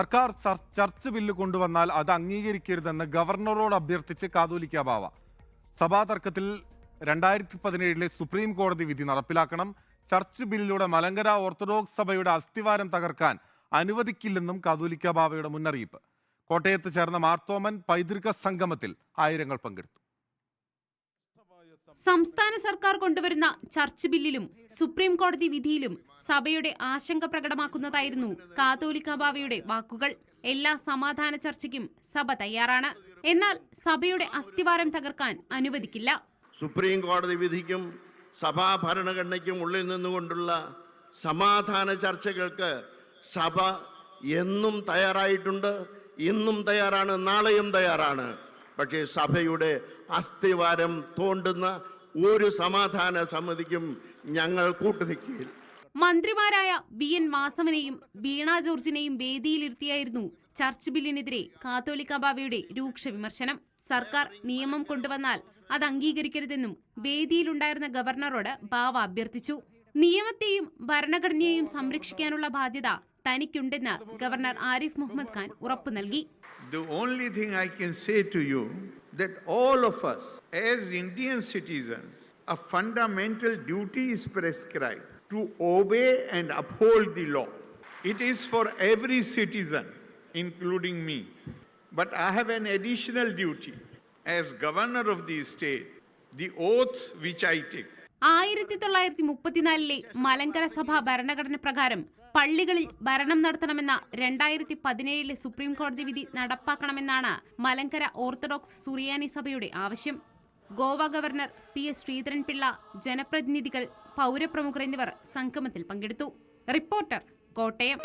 സർക്കാർ ചർ- church bill കൊണ്ടുവന്നാൽ അത് അംഗീകരിക്കരുതെന്ന് ഗവർണറോട് അഭ്യർത്ഥിച്ച് കാതോലിക്ക ബാവ. സഭാ തർക്കത്തിൽ രണ്ടായിരത്തി പതിനേഴിലെ സുപ്രീം കോടതി വിധി നടപ്പിലാക്കണം. ചർച്ച് ബില്ലിലൂടെ മലങ്കര ഓർത്തഡോക്സ് സഭയുടെ അസ്ഥിവാരം തകർക്കാൻ അനുവദിക്കില്ലെന്നും കാതോലിക്ക ബാവയുടെ മുന്നറിയിപ്പ്. കോട്ടയത്ത് ചേർന്ന മാർത്തോമൻ പൈതൃക സംഗമത്തിൽ ആയിരങ്ങൾ പങ്കെടുത്തു. സംസ്ഥാന സർക്കാർ കൊണ്ടുവരുന്ന ചർച്ച് ബില്ലിലും സുപ്രീം കോടതി വിധിയിലും സഭയുടെ ആശങ്ക പ്രകടമാക്കുന്നതായിരുന്നു കാതോലിക്ക ബാവയുടെ വാക്കുകൾ. എല്ലാ സമാധാന ചർച്ചയ്ക്കും സഭ തയ്യാറാണ്. എന്നാൽ സഭയുടെ അസ്ഥിവാരം തകർക്കാൻ അനുവദിക്കില്ല. സുപ്രീം കോടതി വിധിക്കും സഭാ ഭരണഘടനയ്ക്കും ഉള്ളിൽ നിന്നുകൊണ്ടുള്ള സമാധാന ചർച്ചകൾക്ക് സഭ എന്നും തയ്യാറായിട്ടുണ്ട് ഇന്നും തയ്യാറാണ് നാളെയും തയ്യാറാണ്. പക്ഷേ സഭയുടെ അസ്ഥിവാരം തോണ്ടുന്ന ഒരു സമാധാന സമിതിക്കും ഞങ്ങൾ കൂട്ടുനിൽക്കുകയില്ല. മന്ത്രിമാരായ ബി എൻ വാസവനെയും വീണ ജോർജിനെയും വേദിയിലിരുത്തിയായിരുന്നു ചർച്ച് ബില്ലിനെതിരെ കാത്തോലിക്ക ബാവയുടെ രൂക്ഷ വിമർശനം. സർക്കാർ നിയമം കൊണ്ടുവന്നാൽ അത് അംഗീകരിക്കരുതെന്നും വേദിയിലുണ്ടായിരുന്ന ഗവർണറോട് ബാവ അഭ്യർത്ഥിച്ചു. നിയമത്തെയും ഭരണഘടനയെയും സംരക്ഷിക്കാനുള്ള ബാധ്യത തനിക്കുണ്ടെന്ന് ഗവർണർ ആരിഫ് മുഹമ്മദ് ഖാൻ ഉറപ്പു നൽകി. The only thing I can say to you that all of us, as Indian citizens, a fundamental duty is prescribed to obey and uphold the law. It is for every citizen, including me. But I have an additional duty as governor of the state, the oath which I take. ആയിരത്തി തൊള്ളായിരത്തി മുപ്പത്തിനാലിലെ മലങ്കര സഭ ഭരണഘടന പ്രകാരം പള്ളികളിൽ ഭരണം നടത്തണമെന്ന രണ്ടായിരത്തി പതിനേഴിലെ supreme കോടതി വിധി നടപ്പാക്കണമെന്നാണ് മലങ്കര ഓർത്തഡോക്സ് സുറിയാനി സഭയുടെ ആവശ്യം. Goa governor P S Sreedharan Pillai ജനപ്രതിനിധികൾ പൗരപ്രമുഖർ എന്നിവർ സംഗമത്തിൽ പങ്കെടുത്തു. റിപ്പോർട്ടർ കോട്ടയം.